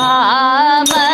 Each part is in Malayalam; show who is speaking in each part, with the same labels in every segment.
Speaker 1: Amen.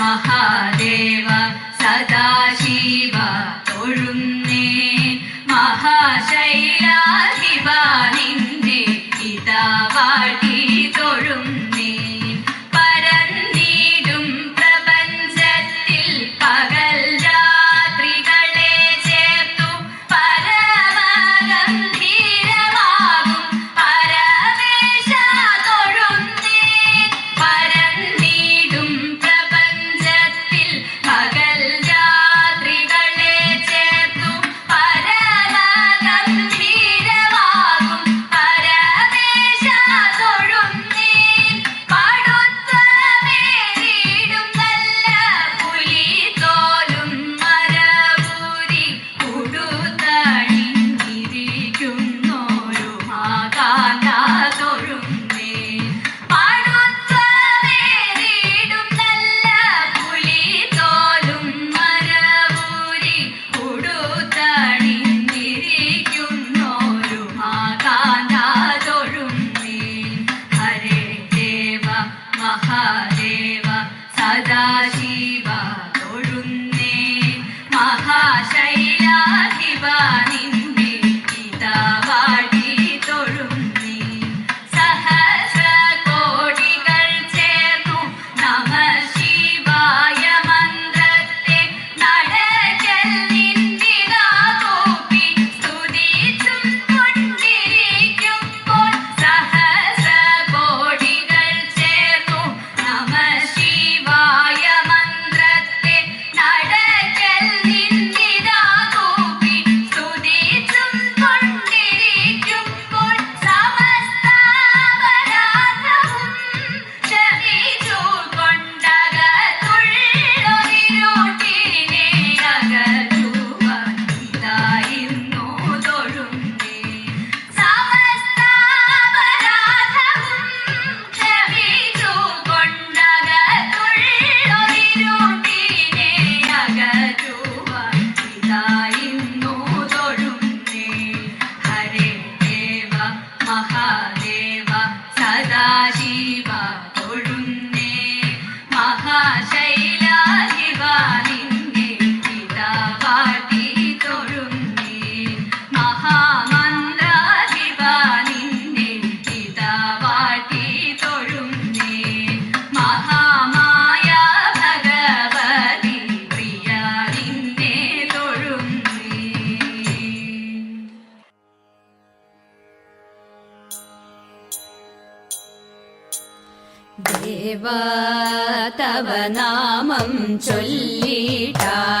Speaker 1: महादेवा। ദേവാ തവ നാമം ചൊല്ലിട്ടാരാധന